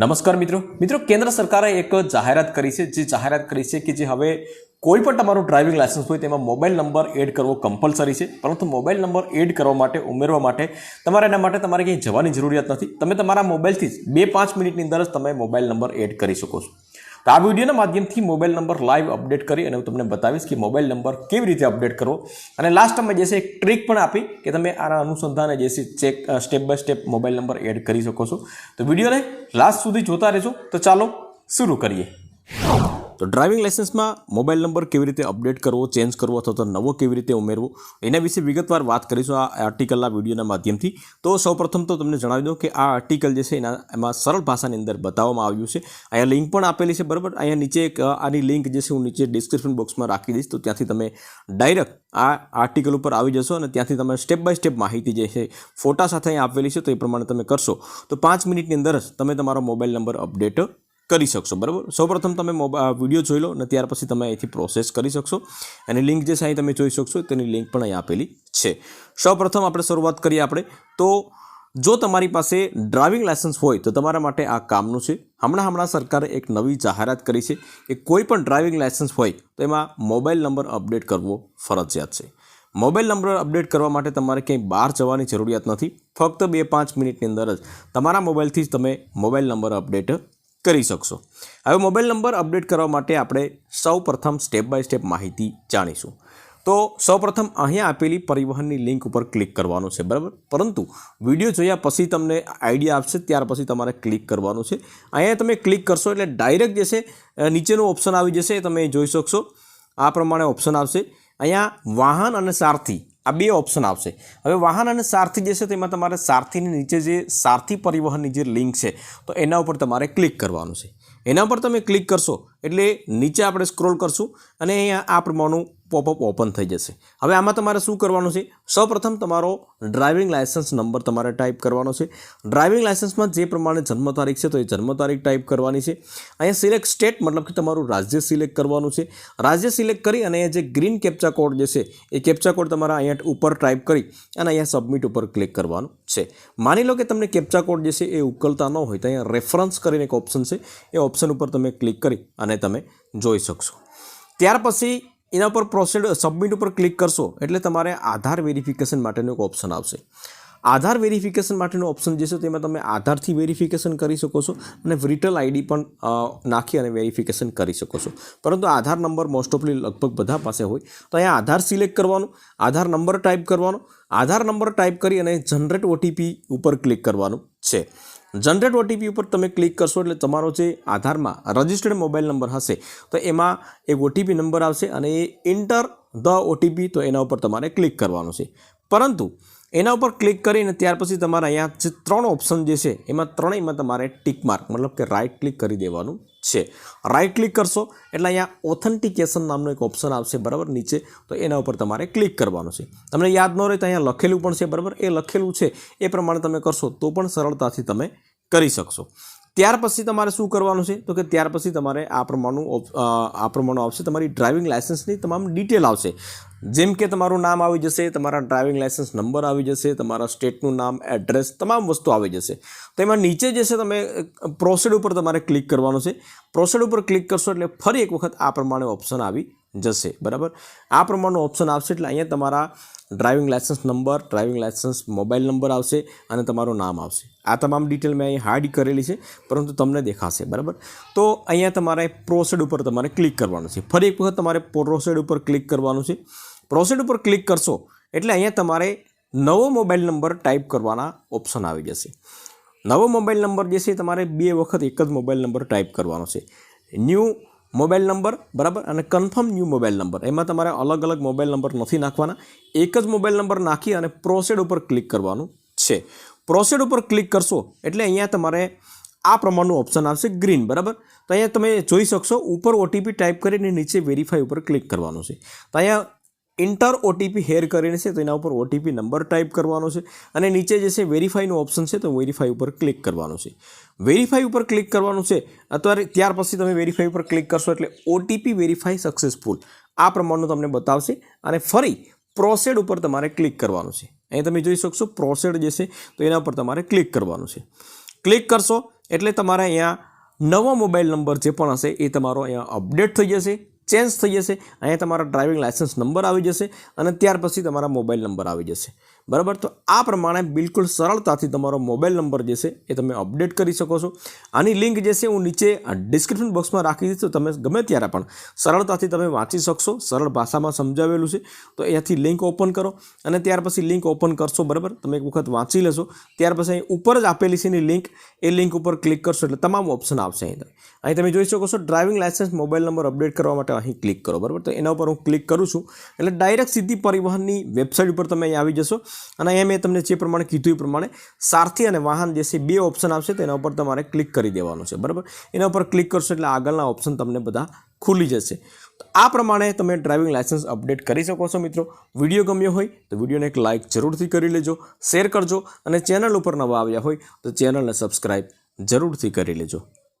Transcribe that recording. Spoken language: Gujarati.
નમસ્કાર મિત્રો. મિત્રો, કેન્દ્ર સરકારે એક જાહેરાત કરી છે. જે જાહેરાત કરી છે કે જે હવે કોઈ પણ તમારું ડ્રાઇવિંગ લાયસન્સ હોય તેમાં મોબાઈલ નંબર એડ કરવો કમ્પલસરી છે. પરંતુ મોબાઈલ નંબર એડ કરવા માટે, ઉમેરવા માટે તમારે એના માટે તમારે ક્યાંય જવાની જરૂરિયાત નથી. તમે તમારા મોબાઈલથી જ બે પાંચ મિનિટની અંદર જ તમે મોબાઈલ નંબર એડ કરી શકો છો. તો આ વિડીયોના માધ્યમથી મોબાઈલ નંબર લાઈવ અપડેટ કરી અને હું તમને બતાવીશ કે મોબાઈલ નંબર કેવી રીતે અપડેટ કરવો. અને લાસ્ટ અમે જે છે એક ટ્રીક પણ આપી કે તમે આના અનુસંધાને જે છે check step by step mobile number add કરી શકો છો. તો વિડીયોને લાસ્ટ સુધી જોતા રહેજો. તો ચાલો શરૂ કરીએ. તો ડ્રાઇવિંગ લાઇસન્સમાં મોબાઈલ નંબર કેવી રીતે અપડેટ કરવો ચેન્જ કરવો અથવા તો નવો કેવી રીતે ઉમેરવો, એના વિશે વિગતવાર વાત કરીશું આ આર્ટિકલના વિડીયોના માધ્યમથી. તો સૌપ્રથમ તો તમને જણાવી દઉં કે આ આર્ટિકલ જે છે એના, એમાં સરળ ભાષાની અંદર બતાવવામાં આવ્યું છે. અહીંયા લિંક પણ આપેલી છે, બરાબર? અહીંયા નીચે એક આની લિંક જે છે હું નીચે ડિસ્ક્રિપ્શન બોક્સમાં રાખી દઈશ. તો ત્યાંથી તમે ડાયરેક્ટ આ આર્ટિકલ ઉપર આવી જશો અને ત્યાંથી તમે સ્ટેપ બાય સ્ટેપ માહિતી જે છે, ફોટા સાથે અહીં આપેલી છે, તો એ પ્રમાણે તમે કરશો. તો પાંચ મિનિટની અંદર જ તમે તમારો મોબાઈલ નંબર અપડેટ કરી શકશો, બરાબર? સૌપ્રથમ તમે મોબા વીડિયો જોઈ લો અને ત્યાર પછી તમે અહીંથી પ્રોસેસ કરી શકશો. અને લિંક જે છે અહીં તમે જોઈ શકશો, તેની લિંક પણ અહીં આપેલી છે. સૌપ્રથમ આપણે શરૂઆત કરીએ આપણે. તો જો તમારી પાસે ડ્રાઇવિંગ લાયસન્સ હોય, તો તમારા માટે આ કામનું છે. હમણાં હમણાં સરકારે એક નવી જાહેરાત કરી છે કે કોઈ પણ ડ્રાઇવિંગ લાયસન્સ હોય, તો એમાં મોબાઈલ નંબર અપડેટ કરવો ફરજિયાત છે. મોબાઈલ નંબર અપડેટ કરવા માટે તમારે ક્યાંય બહાર જવાની જરૂરિયાત નથી. ફક્ત બે પાંચ મિનિટની અંદર જ તમારા મોબાઈલથી જ તમે મોબાઈલ નંબર અપડેટ કરી શકશો. હવે મોબાઈલ નંબર અપડેટ કરવા માટે આપણે સૌ પ્રથમ સ્ટેપ બાય સ્ટેપ માહિતી જાણીશું. તો સૌપ્રથમ અહીંયા આપેલી પરિવહનની લિંક ઉપર ક્લિક કરવાનું છે, બરાબર? પરંતુ વીડિયો જોયા પછી તમને આઈડિયા આપશે, ત્યાર પછી તમારે ક્લિક કરવાનું છે. અહીંયા તમે ક્લિક કરશો એટલે ડાયરેક્ટ જે છે નીચેનું ઓપ્શન આવી જશે તમે જોઈ શકશો. આ પ્રમાણે ઓપ્શન આવશે. અહીંયા વાહન અને સારથી આ બે ઓપ્શન આવશે. હવે વાહન અને સારથી જે છે તેમાં તમારે સારથીની નીચે જે સારથી પરિવહનની જે લિંક છે, તો એના ઉપર તમારે ક્લિક કરવાનું છે. એના પર તમે ક્લિક કરશો એટલે નીચે આપણે સ્ક્રોલ કરશું અને અહીંયા આ પ્રમાણનું પોપઅપ ઓપન થઈ જશે. હવે આમાં તમારે શું કરવાનું છે? સૌપ્રથમ તમારો ડ્રાઇવિંગ લાયસન્સ નંબર તમારે ટાઈપ કરવાનો છે. ડ્રાઇવિંગ લાયસન્સમાં જે પ્રમાણે જન્મ તારીખ છે તો એ જન્મ તારીખ ટાઈપ કરવાની છે. અહીંયા સિલેક્ટ સ્ટેટ મતલબ કે તમારું રાજ્ય સિલેક્ટ કરવાનું છે. રાજ્ય સિલેક્ટ કરી અને અહીંયા જે ગ્રીન કેપ્ચા કોડ જે છે, એ કેપ્ચા કોડ તમારા અહીંયા ઉપર ટાઈપ કરી અને અહીંયા સબમિટ ઉપર ક્લિક કરવાનું છે. માની લો કે તમને કેપ્ચા કોડ જે છે એ ઉકલતા ન હોય તો અહીંયા રેફરન્સ કરીને એક ઓપ્શન છે. એ ઓપ્શન ઉપર તમે ક્લિક કરી અને તમે જોઈ શકશો. ત્યાર પછી એના પર પ્રોસેડ સબમિટ ઉપર ક્લિક કરશો, એટલે તમારે આધાર વેરિફિકેશન માટેનો એક ઓપ્શન આવશે. આધાર વેરિફિકેશન માટેનો ઓપ્શન જે છે તેમાં તમે આધારથી વેરિફિકેશન કરી શકો છો અને વિટલ આઈડી પણ નાખી અને વેરિફિકેશન કરી શકો છો. પરંતુ આધાર નંબર મોસ્ટ ઓફલી લગભગ બધા પાસે હોય, તો અહીંયા આધાર સિલેક્ટ કરવાનો, આધાર નંબર ટાઈપ કરવાનો, આધાર નંબર ટાઈપ કરી અને જનરેટ ઓટીપી ઉપર ક્લિક કરવાનું છે. જનરેટ ઓટીપી ઉપર તમે ક્લિક કરશો એટલે તમારો જે આધારમાં રજિસ્ટર્ડ મોબાઈલ નંબર હશે, તો એમાં એક ઓટીપી નંબર આવશે અને એ ઇન્ટર ધ ઓટીપી તો એના ઉપર તમારે ક્લિક કરવાનું છે. પરંતુ એના ઉપર ક્લિક કરીને ત્યાર પછી તમારે અહીંયા જે ત્રણ ઓપ્શન જે છે, એમાં ત્રણેયમાં તમારે ટિક માર્ક, મતલબ કે રાઇટ ક્લિક કરી દેવાનું. છે. રાઇટ ક્લિક કરશો, એટલે અહીંયા ઓથેન્ટિકેશન નામનો એક ઓપ્શન આવશે, બરાબર? નીચે. તો એના ઉપર તમારે ક્લિક કરવાનું છે. તમને યાદ ન રહે તો અહીંયા લખેલું પણ છે, બરાબર? એ લખેલું છે, એ પ્રમાણે તમે કરશો તો પણ સરળતાથી તમે કરી શકશો. ત્યાર પછી તમારે શું કરવાનું છે? તો કે ત્યાર પછી તમારે આ પ્રમાણનું આ પ્રમાણનું આવશે તમારી ડ્રાઇવિંગ લાયસન્સની તમામ ડિટેલ આવશે. જેમ કે તમારું નામ આવી જશે, તમારા ડ્રાઇવિંગ લાયસન્સ નંબર આવી જશે, તમારા સ્ટેટનું નામ એડ્રેસ તમામ વસ્તુ આવી જશે. તો એમાં નીચે જે છે તમે પ્રોસેડ ઉપર તમારે ક્લિક કરવાનું છે. પ્રોસેડ ઉપર ક્લિક કરશો એટલે ફરી એક વખત આ પ્રમાણે ઓપ્શન આવી જશે, બરાબર? આ પ્રમાણનો ઓપ્શન આવશે એટલે અહીંયા તમારા driving licence number driving licence mobile number આવશે અને તમારું નામ આવશે. આ તમામ ડિટેલ મેં અહીં હાર્ડ કરેલી છે, પરંતુ તમને દેખાશે, બરાબર? તો અહીંયા તમારે પ્રોસેડ ઉપર તમારે ક્લિક કરવાનું છે. ફરી એક વખત તમારે પ્રોસેડ ઉપર ક્લિક કરવાનું છે. પ્રોસેડ ઉપર ક્લિક કરશો એટલે અહીંયા તમારે નવો મોબાઈલ નંબર ટાઈપ કરવાના ઓપ્શન આવી જશે. નવો મોબાઈલ નંબર જે છે તમારે બે વખત એક જ મોબાઈલ નંબર ટાઈપ કરવાનો છે. ન્યૂ મોબાઈલ નંબર, બરાબર? અને કન્ફર્મ ન્યૂ મોબાઈલ નંબર. એમાં તમારે અલગ અલગ મોબાઈલ નંબર નથી નાખવાના. એક જ મોબાઈલ નંબર નાખી અને પ્રોસેડ ઉપર ક્લિક કરવાનું છે. પ્રોસેડ ઉપર ક્લિક કરશો એટલે અહીંયા તમારે આ પ્રમાણનું ઓપ્શન આવશે ગ્રીન બરાબર? તો અહીંયા તમે જોઈ શકશો, ઉપર ઓટીપી ટાઈપ કરીને નીચે વેરીફાઈ ઉપર ક્લિક કરવાનું છે. તો અહીંયા ઇન્ટર ઓટીપી હેર કરીને છે, તો એના ઉપર ઓટીપી નંબર ટાઈપ કરવાનો છે અને નીચે જે છે વેરીફાઈનું ઓપ્શન છે, તો વેરીફાઈ ઉપર ક્લિક કરવાનું છે. વેરીફાઈ ઉપર ક્લિક કરવાનું છે, અત્યારે ત્યાર પછી તમે વેરીફાઈ ઉપર ક્લિક કરશો એટલે ઓટીપી વેરીફાઈ સક્સેસફુલ આ પ્રમાણનું તમને બતાવશે અને ફરી પ્રોસેડ ઉપર તમારે ક્લિક કરવાનું છે. અહીં તમે જોઈ શકશો પ્રોસેડ જે છે, તો એના ઉપર તમારે ક્લિક કરવાનું છે. ક્લિક કરશો એટલે તમારે અહીંયા નવો મોબાઈલ નંબર જે પણ હશે એ તમારો અહીંયા અપડેટ થઈ જશે. ચેન્જ થઈ જશે. અહીંયા તમારા ડ્રાઇવિંગ લાયસન્સ નંબર આવી જશે અને ત્યાર પછી તમારા મોબાઈલ નંબર આવી જશે. બરાબર? તો આ પ્રમાણે બિલકુલ સરળતાથી તમારો મોબાઈલ નંબર જે છે એ તમે અપડેટ કરી શકો છો. આની લિંક જે છે હું નીચે ડિસ્ક્રિપ્શન બોક્સમાં રાખી દઈશ તમે ગમે ત્યારે પણ સરળતાથી તમે વાંચી શકશો. સરળ ભાષામાં સમજાવેલું છે. તો અહીંયાથી લિંક ઓપન કરો અને ત્યાર પછી લિંક ઓપન કરશો, બરાબર? તમે એક વખત વાંચી લેશો. ત્યાર પછી અહીં ઉપર જ આપેલી છે એની લિંક એ લિંક ઉપર ક્લિક કરશો એટલે તમામ ઓપ્શન આવશે અહીં અહીં તમે જોઈ શકો છો driving licence mobile number update કરવા માટે અહીં ક્લિક કરો, બરાબર? તો એના ઉપર હું ક્લિક કરું છું. એટલે ડાયરેક્ટ સીધી પરિવહનની વેબસાઇટ ઉપર તમે અહીં આવી જશો. અને અહીંયા મેં તમને જે પ્રમાણે કીધું એ પ્રમાણે સારથી અને વાહન દેશી બે ઓપ્શન આવશે તેના ઉપર તમારે ક્લિક કરી દેવાનું છે, બરાબર? એના ઉપર ક્લિક કરશો એટલે આગળના ઓપ્શન તમને બધા ખુલી જશે. તો આ પ્રમાણે તમે ડ્રાઇવિંગ લાયસન્સ અપડેટ કરી શકો છો મિત્રો. વીડિયો ગમ્યો હોય તો વિડીયોને એક લાઇક જરૂરથી કરી લેજો શેર કરજો અને ચેનલ ઉપર નવા આવ્યા હોય તો ચેનલને સબસ્ક્રાઈબ જરૂરથી કરી લેજો.